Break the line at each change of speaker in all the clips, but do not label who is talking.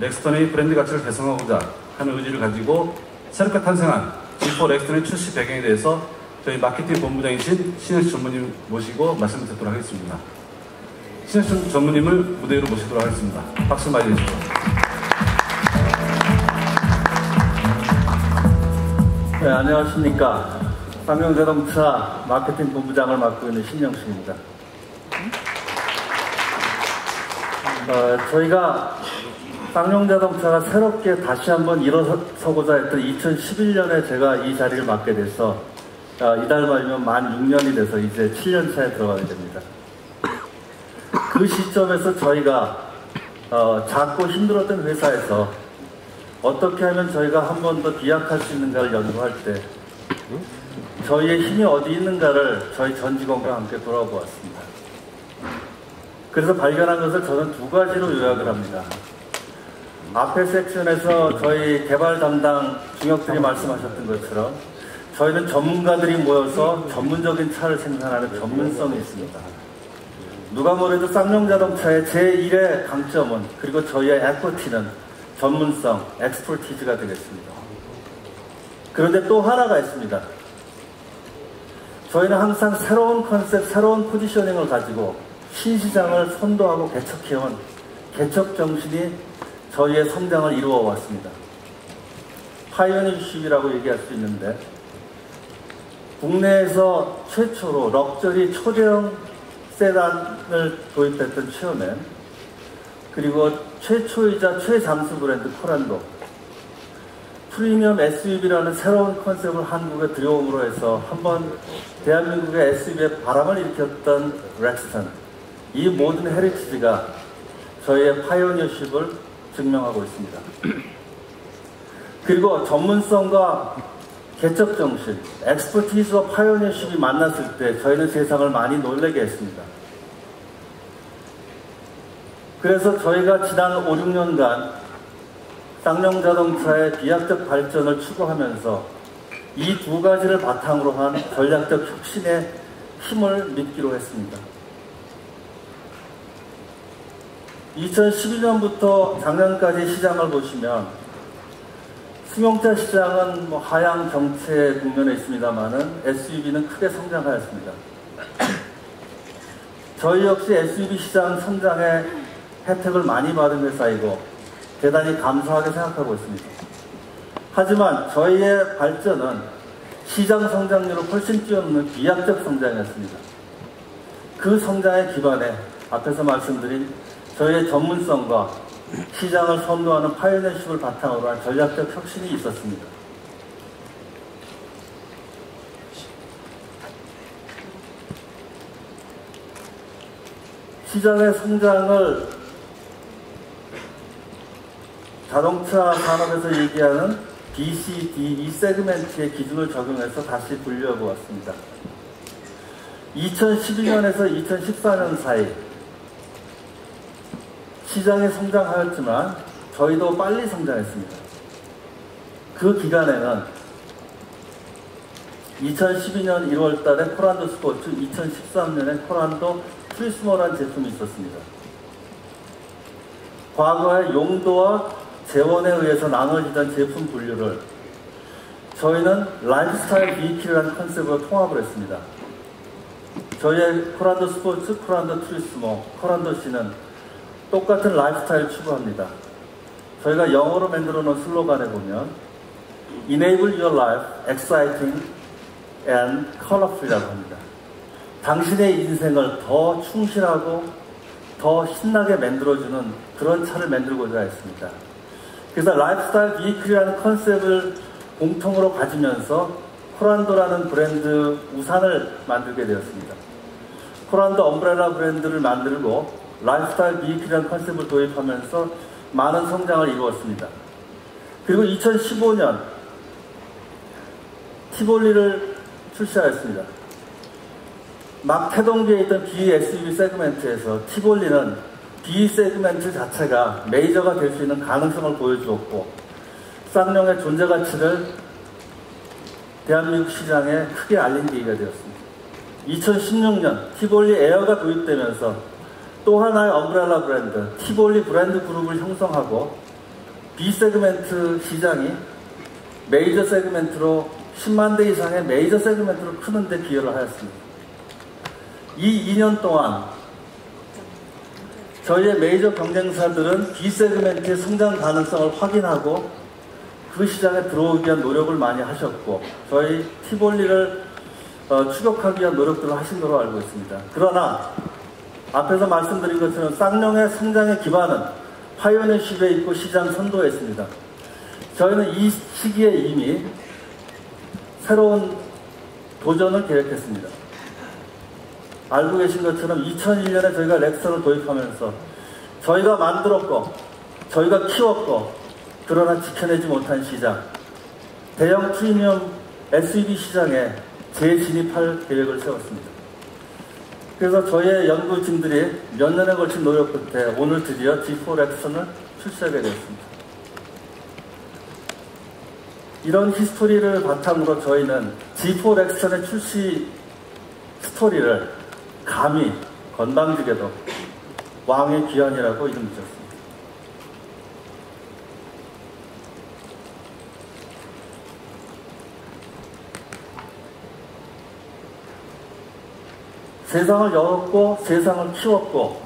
넥스턴의 브랜드 가치를 개선하고자 하는 의지를 가지고 새롭게 탄생한 G4 넥스턴의 출시 배경에 대해서 저희 마케팅 본부장이신 신현수 전무님 모시고 말씀을 듣도록 하겠습니다. 신현수 전무님을 무대 위로 모시도록 하겠습니다. 박수 많이 해주시죠.
네, 안녕하십니까. 쌍용자동차 마케팅 본부장을 맡고 있는 신영식입니다. 어, 저희가 쌍용자동차가 새롭게 다시 한번 일어서고자 했던 2011년에 제가 이 자리를 맡게 돼서 어, 이달 말이면 만 6년이 돼서 이제 7년 차에 들어가게 됩니다. 그 시점에서 저희가 어, 작고 힘들었던 회사에서 어떻게 하면 저희가 한 번 더 비약할 수 있는가를 연구할 때 저희의 힘이 어디 있는가를 저희 전 직원과 함께 돌아보았습니다. 그래서 발견한 것을 저는 두 가지로 요약을 합니다. 앞에 섹션에서 저희 개발 담당 중역들이 말씀하셨던 것처럼 저희는 전문가들이 모여서 전문적인 차를 생산하는 전문성이 있습니다. 누가 뭐래도 쌍용 자동차의 제1의 강점은 그리고 저희의 에코티는 전문성, 엑스퍼티즈가 되겠습니다. 그런데 또 하나가 있습니다. 저희는 항상 새로운 컨셉, 새로운 포지셔닝을 가지고 신시장을 선도하고 개척해온 개척 정신이 저희의 성장을 이루어 왔습니다. 파이어니십이라고 얘기할 수 있는데 국내에서 최초로 럭저리 초대형 세단을 도입했던 체어맨 그리고 최초이자 최장수 브랜드 코란도 프리미엄 SUV라는 새로운 컨셉을 한국에 들여옴으로 해서 한번 대한민국의 SUV에 바람을 일으켰던 렉스턴 이 모든 헤리티지가 저희의 파이오니어십을 증명하고 있습니다. 그리고 전문성과 개척 정신, 엑스퍼티스와 파이오니어십이 만났을 때 저희는 세상을 많이 놀래게 했습니다. 그래서 저희가 지난 5, 6년간 쌍용 자동차의 비약적 발전을 추구하면서 이 두 가지를 바탕으로 한 전략적 혁신의 힘을 믿기로 했습니다. 2012년부터 작년까지 시장을 보시면 승용차 시장은 뭐 하향 정체 국면에 있습니다만은 SUV는 크게 성장하였습니다. 저희 역시 SUV 시장 성장에 혜택을 많이 받은 회사이고 대단히 감사하게 생각하고 있습니다. 하지만 저희의 발전은 시장 성장률을 훨씬 뛰어넘는 비약적 성장이었습니다. 그 성장의 기반에 앞에서 말씀드린 저희의 전문성과 시장을 선도하는 파이어니어십을 바탕으로 한 전략적 혁신이 있었습니다. 시장의 성장을 자동차 산업에서 얘기하는 BCD 이 세그멘트의 기준을 적용해서 다시 분류해 보았습니다. 2012년에서 2014년 사이 시장이 성장하였지만 저희도 빨리 성장했습니다. 그 기간에는 2012년 1월 달에 코란도 스포츠, 2013년에 코란도 프리스모라는 제품이 있었습니다. 과거의 용도와 재원에 의해서 나눠지던 제품 분류를 저희는 라이프스타일 비키라는 컨셉으로 통합을 했습니다. 저희의 코란도 스포츠, 코란도 트리스모, 코란도 C는 똑같은 라이프스타일 추구합니다. 저희가 영어로 만들어 놓은 슬로건에 보면 Enable your life exciting and colorful이라고 합니다. 당신의 인생을 더 충실하고 더 신나게 만들어주는 그런 차를 만들고자 했습니다. 그래서 라이프스타일 비이클이라는 컨셉을 공통으로 가지면서 코란도라는 브랜드 우산을 만들게 되었습니다. 코란도 엄브레라 브랜드를 만들고 라이프스타일 비이클이라는 컨셉을 도입하면서 많은 성장을 이루었습니다. 그리고 2015년 티볼리를 출시하였습니다. 막 태동기에 있던 BSUV 세그멘트에서 티볼리는 B 세그멘트 자체가 메이저가 될 수 있는 가능성을 보여주었고 쌍용의 존재 가치를 대한민국 시장에 크게 알린 계기가 되었습니다. 2016년 티볼리 에어가 도입되면서 또 하나의 엄브렐라 브랜드 티볼리 브랜드 그룹을 형성하고 B 세그멘트 시장이 메이저 세그멘트로 10만 대 이상의 메이저 세그멘트로 크는 데 기여를 하였습니다. 이 2년 동안 저희의 메이저 경쟁사들은 B 세그멘트의 성장 가능성을 확인하고 그 시장에 들어오기 위한 노력을 많이 하셨고 저희 티볼리를 어, 추격하기 위한 노력들을 하신 걸로 알고 있습니다. 그러나 앞에서 말씀드린 것처럼 쌍용의 성장의 기반은 파이오니십에 있고 시장 선도했습니다. 저희는 이 시기에 이미 새로운 도전을 계획했습니다. 알고 계신 것처럼 2001년에 저희가 렉선을 도입하면서 저희가 만들었고 저희가 키웠고 그러나 지켜내지 못한 시장 대형 프리미엄 SUV 시장에 재진입할 계획을 세웠습니다. 그래서 저희의 연구진들이 몇 년에 걸친 노력 끝에 오늘 드디어 G4 렉선을 출시하게 되었습니다. 이런 히스토리를 바탕으로 저희는 G4 렉선의 출시 스토리를 감히 건방지게도 왕의 귀환이라고 이름 붙였습니다. 세상을 열었고 세상을 키웠고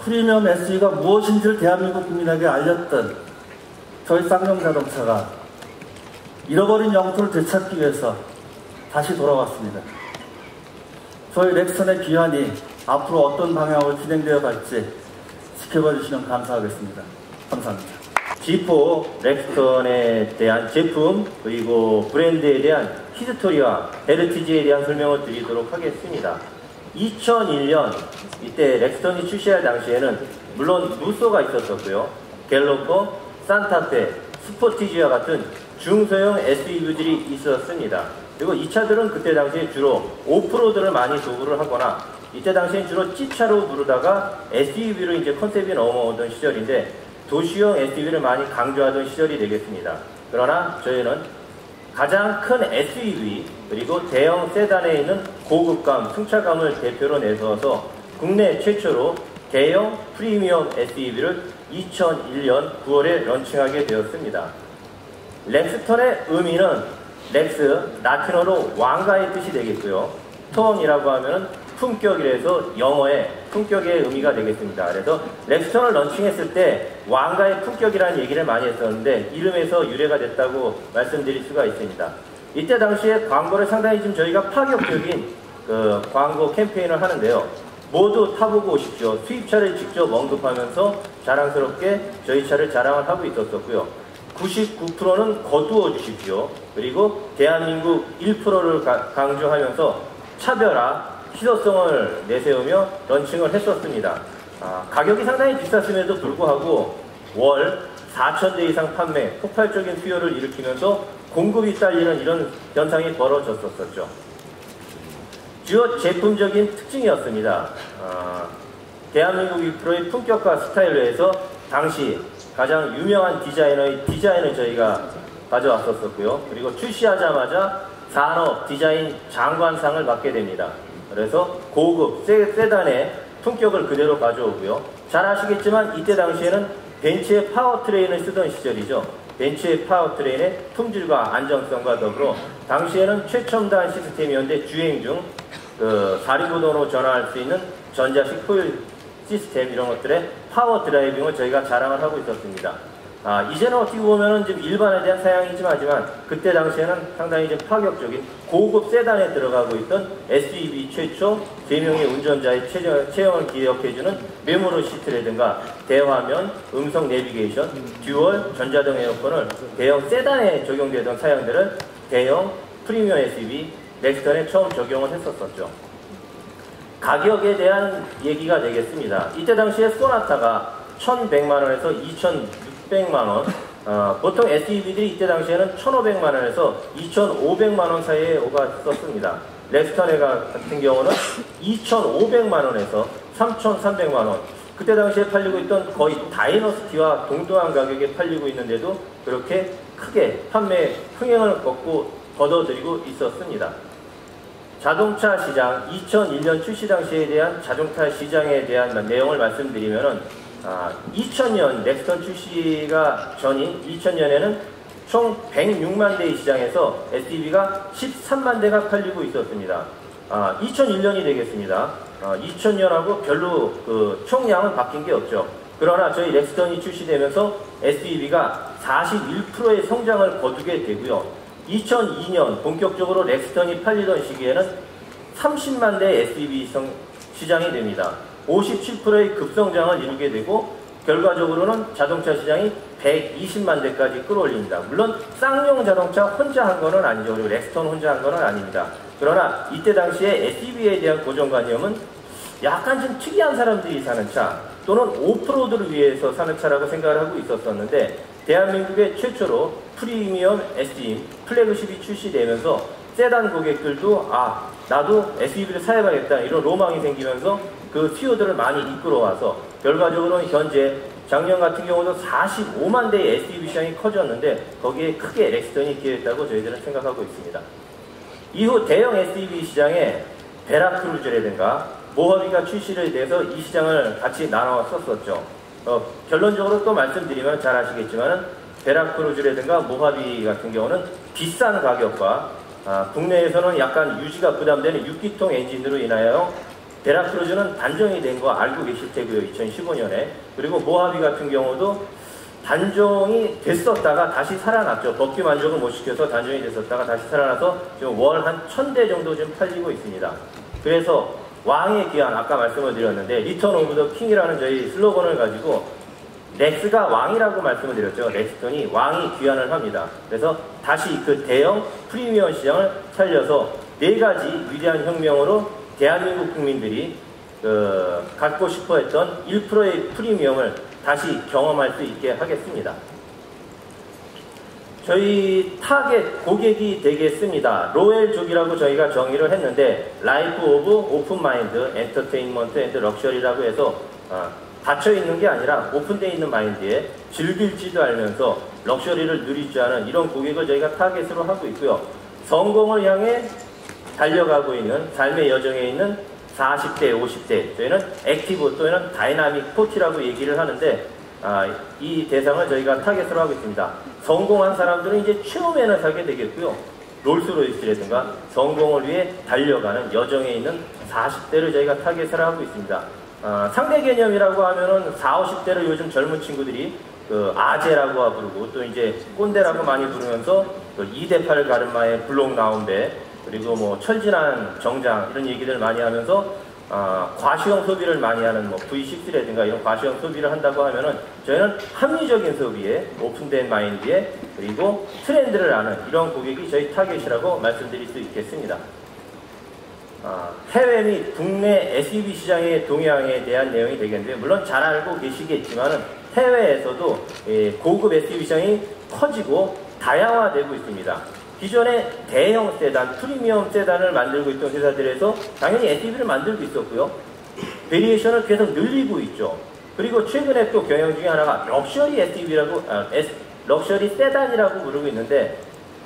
프리미엄 SUV가 무엇인지를 대한민국 국민에게 알렸던 저희 쌍용 자동차가 잃어버린 영토를 되찾기 위해서 다시 돌아왔습니다. 저희 렉선의 귀환이 앞으로 어떤 방향으로 진행되어 갈지 지켜봐 주시면 감사하겠습니다. 감사합니다.
G4 렉스턴에 대한 제품 그리고 브랜드에 대한 히스토리와 헤르티지에 대한 설명을 드리도록 하겠습니다. 2001년 이때 렉스턴이 출시할 당시에는 물론 루소가 있었었고요. 갤로퍼, 산타페, 스포티지와 같은 중소형 SUV들이 있었습니다. 그리고 이 차들은 그때 당시에 주로 오프로드를 많이 도구를 하거나 이때 당시엔 주로 G차로 부르다가 SUV로 이제 컨셉이 넘어오던 시절인데 도시형 SUV를 많이 강조하던 시절이 되겠습니다. 그러나 저희는 가장 큰 SUV 그리고 대형 세단에 있는 고급감, 승차감을 대표로 내세워서 국내 최초로 대형 프리미엄 SUV를 2001년 9월에 런칭하게 되었습니다. 렉스턴의 의미는 렉스, 라틴어로 왕가의 뜻이 되겠고요. 톤이라고 하면 품격이라서 영어의 품격의 의미가 되겠습니다. 그래서 렉스턴을 런칭했을 때 왕가의 품격이라는 얘기를 많이 했었는데 이름에서 유래가 됐다고 말씀드릴 수가 있습니다. 이때 당시에 광고를 상당히 좀 저희가 파격적인 그 광고 캠페인을 하는데요. 모두 타보고 오십시오. 수입차를 직접 언급하면서 자랑스럽게 저희 차를 자랑을 하고 있었었고요. 99%는 거두어 주십시오. 그리고 대한민국 1%를 강조하면서 차별화, 희소성을 내세우며 런칭을 했었습니다. 아, 가격이 상당히 비쌌음에도 불구하고 월 4천 대 이상 판매, 폭발적인 수요를 일으키면서 공급이 딸리는 이런 현상이 벌어졌었죠. 주요 제품적인 특징이었습니다. 아, 대한민국 1%의 품격과 스타일로 해서 당시 가장 유명한 디자이너의 디자인을 저희가 가져왔었고요. 그리고 출시하자마자 산업 디자인 장관상을 받게 됩니다. 그래서 고급 세, 세단의 품격을 그대로 가져오고요. 잘 아시겠지만 이때 당시에는 벤츠의 파워트레인을 쓰던 시절이죠. 벤츠의 파워트레인의 품질과 안정성과 더불어 당시에는 최첨단 시스템이었는데 주행 중그 사륜구동으로 전환할 수 있는 전자식 포일 시스템 이런 것들의 파워 드라이빙을 저희가 자랑을 하고 있었습니다. 아, 이제는 어떻게 보면은 좀 일반에 대한 사양이지만 하지만 그때 당시에는 상당히 좀 파격적인 고급 세단에 들어가고 있던 SUV 최초 3명의 운전자의 체형을 기억해주는 메모로 시트라든가 대화면, 음성 내비게이션, 듀얼, 전자등 에어컨을 대형 세단에 적용되던 사양들을 대형 프리미엄 SUV 넥스턴에 처음 적용을 했었었죠. 가격에 대한 얘기가 되겠습니다. 이때 당시에 소나타가 1,100만원에서 2,600만원 어, 보통 SUV들이 이때 당시에는 1,500만원에서 2,500만원 사이에 오갔었습니다. 렉스턴 같은 경우는 2,500만원에서 3,300만원 그때 당시에 팔리고 있던 거의 다이너스티와 동등한 가격에 팔리고 있는데도 그렇게 크게 판매 흥행을 걷고 걷어들이고 있었습니다. 자동차 시장 2001년 출시 당시에 대한 자동차 시장에 대한 내용을 말씀드리면은 아, 2000년 넥스턴 출시가 전인 2000년에는 총 106만 대의 시장에서 SUV가 13만 대가 팔리고 있었습니다. 아, 2001년이 되겠습니다. 아, 2000년하고 별로 그 총량은 바뀐 게 없죠. 그러나 저희 렉스턴이 출시되면서 SUV가 41%의 성장을 거두게 되고요. 2002년 본격적으로 렉스턴이 팔리던 시기에는 30만 대 SUV 시장이 됩니다. 57%의 급성장을 이루게 되고 결과적으로는 자동차 시장이 120만 대까지 끌어올립니다. 물론 쌍용 자동차 혼자 한 거는 아니죠. 그리고 렉스턴 혼자 한 거는 아닙니다. 그러나 이때 당시에 SUV에 대한 고정관념은 약간 좀 특이한 사람들이 사는 차 또는 오프로드를 위해서 사는 차라고 생각을 하고 있었었는데 대한민국의 최초로 프리미엄 SUV 플래그십이 출시되면서 세단 고객들도 아 나도 SUV를 사야겠다 이런 로망이 생기면서 그 수요들을 많이 이끌어와서 결과적으로는 현재 작년 같은 경우도 45만 대의 SUV 시장이 커졌는데 거기에 크게 렉스턴이 기여했다고 저희들은 생각하고 있습니다. 이후 대형 SUV 시장에 베라크루즈라든가 모하비가 출시를 돼서 이 시장을 같이 나눠왔었었죠. 어, 결론적으로 또 말씀드리면 잘 아시겠지만 베라크루즈라든가 모하비 같은 경우는 비싼 가격과 아, 국내에서는 약간 유지가 부담되는 6기통 엔진으로 인하여 베라크루즈는 단종이 된 거 알고 계실 테고요. 2015년에. 그리고 모하비 같은 경우도 단종이 됐었다가 다시 살아났죠. 법규 만족을 못 시켜서 단종이 됐었다가 다시 살아나서 지금 월 한 천 대 정도 좀 팔리고 있습니다. 그래서 왕의 귀환, 아까 말씀을 드렸는데 리턴 오브 더 킹이라는 저희 슬로건을 가지고 렉스가 왕이라고 말씀을 드렸죠. 렉스턴이 왕이 귀환을 합니다. 그래서 다시 그 대형 프리미엄 시장을 살려서 네 가지 위대한 혁명으로 대한민국 국민들이 그 갖고 싶어 했던 1%의 프리미엄을 다시 경험할 수 있게 하겠습니다. 저희 타겟 고객이 되겠습니다. 로엘족이라고 저희가 정의를 했는데 라이프 오브 오픈 마인드 엔터테인먼트 앤드 럭셔리라고 해서 아, 닫혀 있는 게 아니라 오픈되어 있는 마인드에 즐길지도 알면서 럭셔리를 줄 아는 이런 고객을 저희가 타겟으로 하고 있고요. 성공을 향해 달려가고 있는 삶의 여정에 있는 40대, 50대 저희는 액티브 또는 다이나믹 포티라고 얘기를 하는데 아, 이 대상을 저희가 타겟으로 하고 있습니다. 성공한 사람들은 이제 처음에는 사게 되겠고요. 롤스로이스라든가 성공을 위해 달려가는 여정에 있는 40대를 저희가 타겟을 하고 있습니다. 아, 상대 개념이라고 하면은 40, 50대를 요즘 젊은 친구들이 그 아재라고 부르고 또 이제 꼰대라고 많이 부르면서 그 2대 8 가르마의 블록 배 그리고 뭐 철진한 정장 이런 얘기들 많이 하면서 어, 과시형 소비를 많이 하는 뭐 V6라든가 이런 과시형 소비를 한다고 하면은 저희는 합리적인 소비에 오픈된 마인드에 그리고 트렌드를 아는 이런 고객이 저희 타겟이라고 말씀드릴 수 있겠습니다. 어, 해외 및 국내 SUV 시장의 동향에 대한 내용이 되겠는데 물론 잘 알고 계시겠지만은 해외에서도 예, 고급 SUV 시장이 커지고 다양화되고 있습니다. 기존에 대형 세단, 프리미엄 세단을 만들고 있던 회사들에서 당연히 SUV를 만들고 있었고요. 베리에이션을 계속 늘리고 있죠. 그리고 최근에 또 경영 중에 하나가 럭셔리 SUV라고, 아, S, 럭셔리 세단이라고 부르고 있는데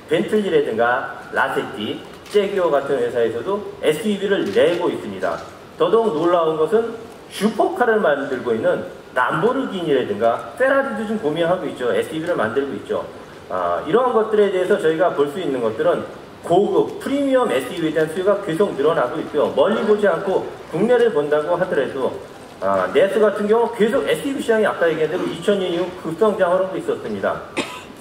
벤틀리라든가 라세티, 제기오 같은 회사에서도 SUV를 내고 있습니다. 더더욱 놀라운 것은 슈퍼카를 만들고 있는 람보르기니라든가 페라리도 좀 고민하고 있죠. SUV를 만들고 있죠. 아, 이러한 것들에 대해서 저희가 볼 수 있는 것들은 고급 프리미엄 SUV에 대한 수요가 계속 늘어나고 있고요. 멀리 보지 않고 국내를 본다고 하더라도 아, 네스 같은 경우 계속 SUV 시장이 아까 얘기한 대로 2000년 이후 급성장을 하고 있었습니다.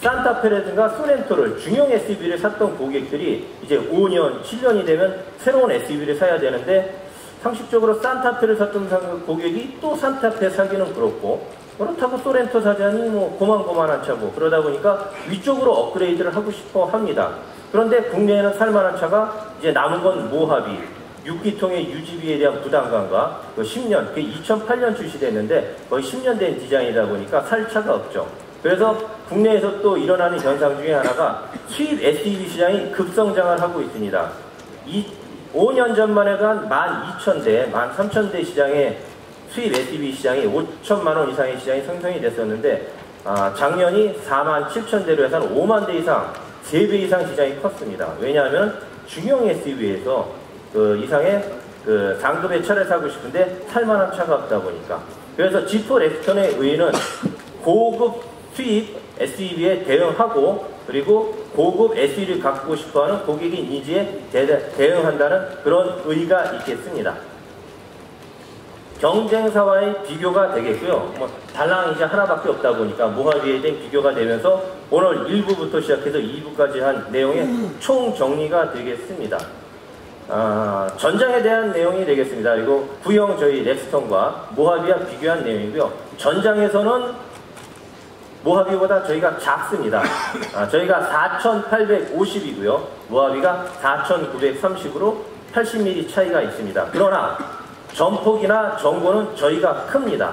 산타페라든가 소렌토를 중형 SUV를 샀던 고객들이 이제 5년, 7년이 되면 새로운 SUV를 사야 되는데 상식적으로 산타페를 샀던 고객이 또 산타페 사기는 그렇고 그렇다고 소렌토 사자니 뭐 고만고만한 차고 그러다 보니까 위쪽으로 업그레이드를 하고 싶어 합니다. 그런데 국내에는 살만한 차가 이제 남은 건 모하비, 6기통의 유지비에 대한 부담감과 그 10년, 그 2008년 출시됐는데 거의 10년 된 디자인이다 보니까 살 차가 없죠. 그래서 국내에서 또 일어나는 현상 중에 하나가 수입 SUV 시장이 급성장을 하고 있습니다. 이 5년 전만 해도 한 12,000대, 13,000대 시장에 수입 SUV 시장이 5천만 원 이상의 시장이 생성이 됐었는데 아, 작년이 4만 7천 대로 해서 5만 대 이상, 3배 이상 시장이 컸습니다. 왜냐하면 중형 SUV에서 그 이상의 그 상급의 차를 사고 싶은데 살만한 차가 없다 보니까 그래서 G4 렉스턴의 의의는 고급 수입 SUV에 대응하고 그리고 고급 SUV를 갖고 싶어하는 고객의 니즈에 대, 대응한다는 그런 의의가 있겠습니다. 경쟁사와의 비교가 되겠고요. 뭐 달랑 이제 하나밖에 없다 보니까 모하비에 대한 비교가 되면서 오늘 1부부터 시작해서 2부까지 한 내용의 총 정리가 되겠습니다. 아, 전장에 대한 내용이 되겠습니다. 그리고 구형 저희 렉스턴과 모하비와 비교한 내용이고요. 전장에서는 모하비보다 저희가 작습니다. 아, 저희가 4,850이고요. 모하비가 4,930으로 80mm 차이가 있습니다. 그러나 전폭이나 전고는 저희가 큽니다.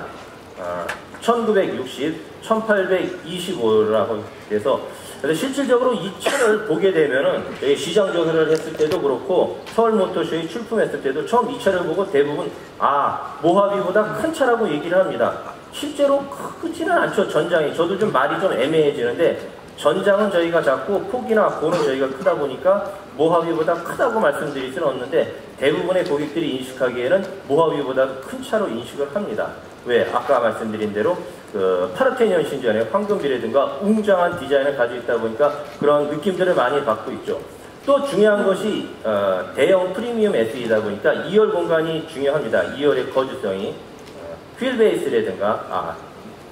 아, 1960, 1825라고 해서 그래서 실질적으로 이 차를 보게 되면은 시장 조사를 했을 때도 그렇고 서울 모터쇼에 출품했을 때도 처음 이 차를 보고 대부분 아 모하비보다 큰 차라고 얘기를 합니다. 실제로 크지는 않죠 전장이 저도 좀 말이 좀 애매해지는데 전장은 저희가 작고 폭이나 고는 저희가 크다 보니까 모하비보다 크다고 말씀드릴 수는 없는데 대부분의 고객들이 인식하기에는 모하비보다 큰 차로 인식을 합니다. 왜? 아까 말씀드린 대로 그 파르테니언 신전의 황금비라든가 웅장한 디자인을 가지고 있다 보니까 그런 느낌들을 많이 받고 있죠. 또 중요한 것이 어, 대형 프리미엄 SUV다 보니까 2열 공간이 중요합니다. 2열의 거주성이 어, 휠 베이스라든가 아,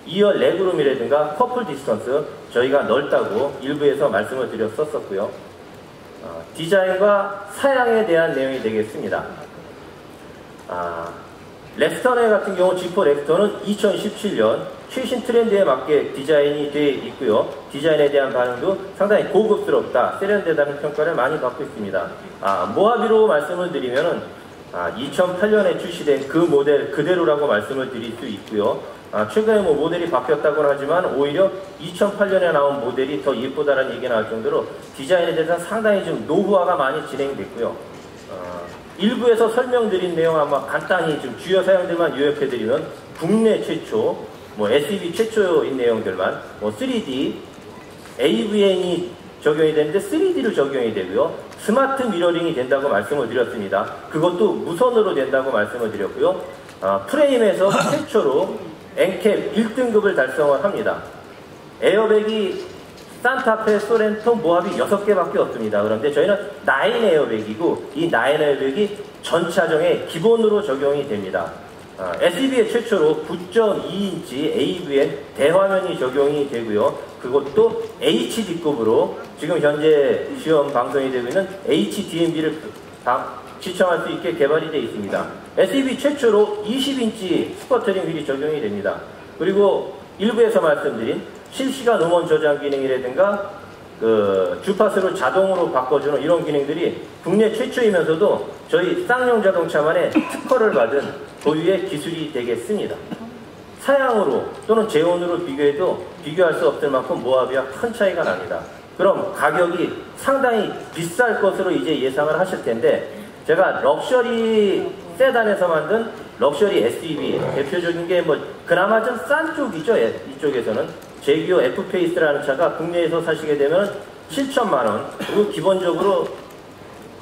2열 레그룸이라든가 커플 디스턴스 저희가 넓다고 일부에서 말씀을 드렸었었고요. 어, 디자인과 사양에 대한 내용이 되겠습니다. 아, 렉스턴 같은 경우 G4 렉스턴은 2017년 최신 트렌드에 맞게 디자인이 되어 있고요. 디자인에 대한 반응도 상당히 고급스럽다, 세련되다는 평가를 많이 받고 있습니다. 아, 모하비로 말씀을 드리면은 아, 2008년에 출시된 그 모델 그대로라고 말씀을 드릴 수 있고요. 아, 최근에 뭐 모델이 바뀌었다고는 하지만 오히려 2008년에 나온 모델이 더 예쁘다는 얘기가 나올 정도로 디자인에 대해서 상당히 좀 노후화가 많이 진행됐고요. 어, 일부에서 설명드린 내용 아마 간단히 좀 주요 사용들만 요약해드리면 국내 최초, 뭐 SUV 최초인 내용들만 뭐 3D, AVN이 적용이 되는데 3D로 적용이 되고요. 스마트 미러링이 된다고 말씀을 드렸습니다. 그것도 무선으로 된다고 말씀을 드렸고요. 아, 프레임에서 최초로 엔캡 1등급을 달성을 합니다. 에어백이 산타페, 소렌토, 모하비 6개밖에 없습니다. 그런데 저희는 9 에어백이고 이 9 에어백이 전차정에 기본으로 적용이 됩니다. 아, SUV의 최초로 9.2인치 AVN 대화면이 적용이 되고요. 그것도 HD급으로 지금 현재 시험 방송이 되고 있는 HDMB를 시청할 수 있게 개발이 되어 있습니다. SUV 최초로 20인치 스퍼트링 휠이 적용이 됩니다. 그리고 일부에서 말씀드린 실시간 음원 저장 기능이라든가 그 주파수를 자동으로 바꿔주는 이런 기능들이 국내 최초이면서도 저희 쌍용 자동차만의 특허를 받은 고유의 기술이 되겠습니다. 사양으로 또는 재원으로 비교해도 비교할 수 없을 만큼 모하비와 큰 차이가 납니다. 그럼 가격이 상당히 비쌀 것으로 이제 예상을 하실 텐데 제가 럭셔리 세단에서 만든 럭셔리 SUV 대표적인 게 뭐 그나마 좀 싼 쪽이죠 예, 이쪽에서는 제기어 F페이스라는 차가 국내에서 사시게 되면 7천만 원 그리고 기본적으로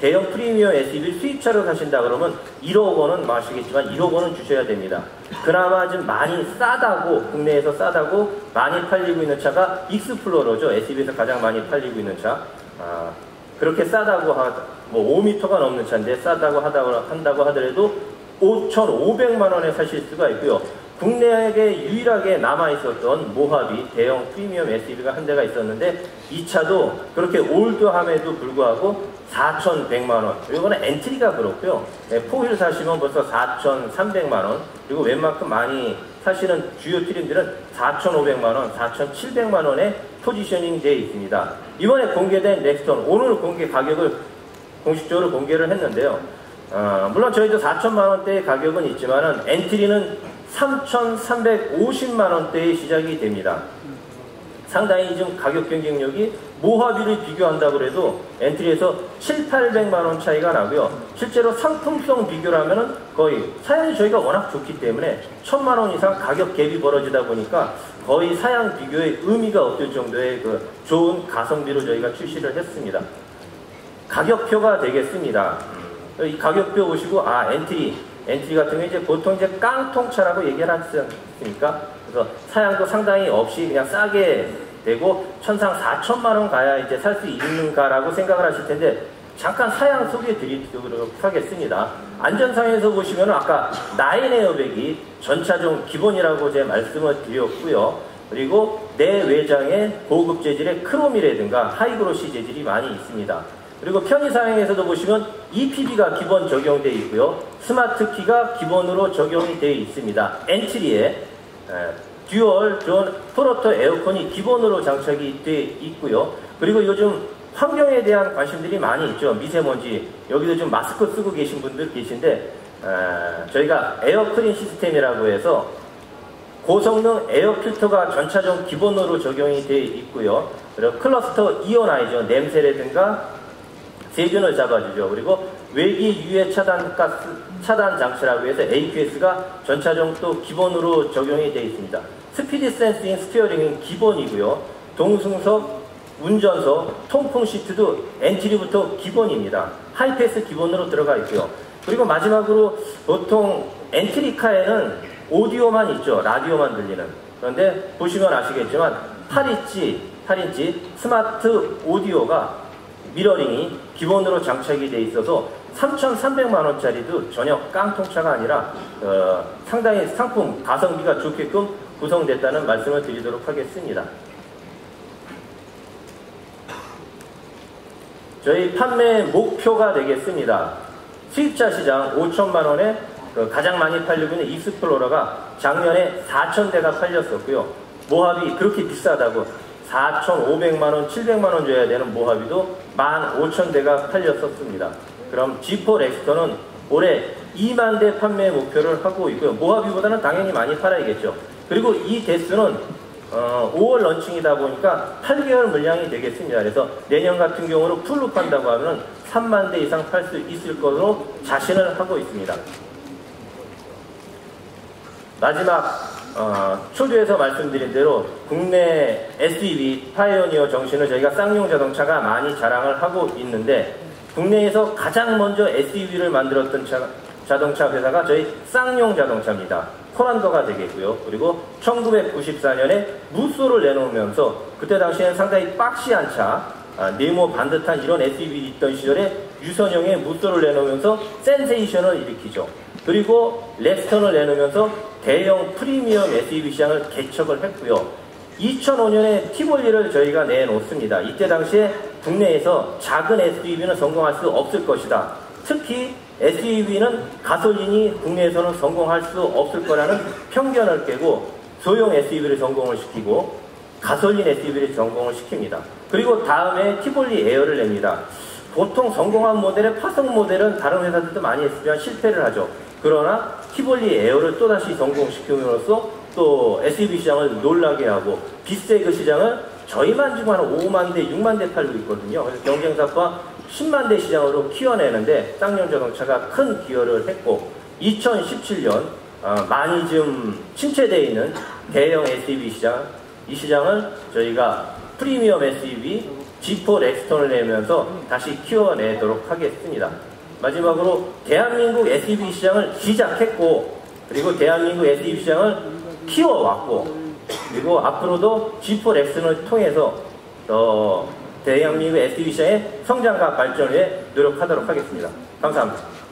대형 프리미엄 SUV 수입차로 사신다 그러면 1억 원은 마시겠지만 1억 원은 주셔야 됩니다. 그나마 좀 많이 싸다고 국내에서 싸다고 많이 팔리고 있는 차가 익스플로러죠. SUV에서 가장 많이 팔리고 있는 차. 아, 그렇게 싸다고 하, 뭐 5m가 넘는 차인데 싸다고 하다고 한다고 하더라도 5,500만 원에 사실 수가 있고요. 국내에 유일하게 남아 있었던 모하비 대형 프리미엄 SUV가 한 대가 있었는데 이 차도 그렇게 올드함에도 불구하고 4,100만 원. 이거는 엔트리가 그렇고요. 네, 포일 사시면 벌써 4,300만 원. 그리고 웬만큼 많이 사시는 주요 트림들은 4,500만 원, 4,700만 원에 포지셔닝 되어 있습니다. 이번에 공개된 넥스턴 오늘 공개 가격을 공식적으로 공개를 했는데요. 어, 물론 저희도 4천만 원대의 가격은 있지만은 엔트리는 3,350만 원대에 시작이 됩니다. 상당히 좀 가격 경쟁력이 모하비를 비교한다고 해도 엔트리에서 7, 800만 원 차이가 나고요. 실제로 상품성 하 거의 사양이 저희가 워낙 좋기 때문에 1000만 원 이상 가격 갭이 벌어지다 보니까 거의 사양 비교에 의미가 없을 정도의 그 좋은 가성비로 저희가 출시를 했습니다. 가격표가 되겠습니다. 이 가격표 보시고 아 엔트리 엔트리 같은 경우 이제 보통 이제 깡통차라고 얘기를 하지 않습니까? 그래서 사양도 상당히 없이 그냥 싸게 되고 천상 4천만 원 가야 이제 살 수 있는가라고 생각을 하실 텐데 잠깐 사양 소개해 드리도록 하겠습니다. 안전상에서 보시면 아까 나인 에어백이 전차종 기본이라고 제 말씀을 드렸고요. 그리고 내외장에 고급 재질의 크롬이라든가 하이그로시 재질이 많이 있습니다. 그리고 편의 사양에서도 보시면 EPB가 기본 적용되어 있고요. 스마트 키가 기본으로 적용이 되어 있습니다. 엔트리에 듀얼 존 프로토 에어컨이 기본으로 장착이 되어 있고요. 그리고 요즘 환경에 대한 관심들이 많이 있죠. 미세먼지. 여기도 좀 마스크 쓰고 계신 분들 계신데, 어, 저희가 에어클린 시스템이라고 해서 고성능 에어 필터가 전차종 기본으로 적용이 되어 있고요. 그리고 클러스터 이온아이저 냄새라든가 세균을 잡아주죠. 그리고 외기 유해 차단 가스 차단 장치라고 해서 AQS가 전차종 또 기본으로 적용이 되어 있습니다. 스피드 센싱 스티어링은 기본이고요. 동승석 운전석, 통풍 시트도 엔트리부터 기본입니다. 하이패스 기본으로 들어가 있고요. 그리고 마지막으로 보통 엔트리카에는 오디오만 있죠. 라디오만 들리는. 그런데 보시면 아시겠지만 8인치, 8인치 스마트 오디오가 미러링이 기본으로 장착이 돼 있어서 3,300만 원짜리도 전혀 깡통차가 아니라 어, 상당히 상품 가성비가 좋게끔 구성됐다는 말씀을 드리도록 하겠습니다. 저희 판매 목표가 되겠습니다. 수입자 시장 5천만 원에 그 가장 많이 팔리고 있는 익스플로러가 작년에 4천 대가 팔렸었고요. 모합이 그렇게 비싸다고 4,500만 원, 700만 원 줘야 되는 모합이도 15,000대가 팔렸었습니다. 그럼 G4 렉스터는 올해 2만 대 판매 목표를 하고 있고요. 모하비보다는 당연히 많이 팔아야겠죠. 그리고 이 대수는 어, 5월 런칭이다 보니까 8개월 물량이 되겠습니다. 그래서 내년 같은 경우로 풀로 판다고 하면 3만 대 이상 팔 수 있을 것으로 자신을 하고 있습니다. 마지막 어, 초두에서 말씀드린 대로 국내 SUV 파이오니어 정신을 저희가 쌍용 자동차가 많이 자랑을 하고 있는데 국내에서 가장 먼저 SUV를 만들었던 자, 자동차 회사가 저희 쌍용 자동차입니다. 코란도가 되겠고요. 그리고 1994년에 무쏘를 내놓으면서 그때 당시에는 상당히 박시한 차, 아, 네모 반듯한 이런 SUV 있던 시절에 유선형의 무쏘를 내놓으면서 센세이션을 일으키죠. 그리고 렉스턴을 내놓으면서 대형 프리미엄 SUV 시장을 개척을 했고요. 2005년에 티볼리를 저희가 내놓습니다. 이때 당시에 국내에서 작은 SUV는 성공할 수 없을 것이다. 특히 SUV는 가솔린이 국내에서는 성공할 수 없을 거라는 편견을 깨고 소형 SUV를 성공을 시키고 가솔린 SUV를 성공을 시킵니다. 그리고 다음에 티볼리 에어를 냅니다. 보통 성공한 모델의 파성 모델은 다른 회사들도 많이 했지만 실패를 하죠. 그러나 티볼리 에어를 또다시 성공시킴으로써 또 SUV 시장을 놀라게 하고 비세그 시장을 저희만 지금 한 5만 대, 6만 대 팔고 있거든요. 그래서 경쟁사과 10만 대 시장으로 키워내는데 쌍용 자동차가 큰 기여를 했고 2017년 어, 많이 좀 침체되어 있는 대형 SUV 시장 이 시장을 저희가 프리미엄 SUV G4 렉스톤을 내면서 다시 키워내도록 하겠습니다. 마지막으로 대한민국 SUV 시장을 시작했고 그리고 대한민국 SUV 시장을 키워왔고 그리고 앞으로도 G4 렉슨을 통해서 더 대한민국 SUV 시장의 성장과 발전에 노력하도록 하겠습니다. 감사합니다.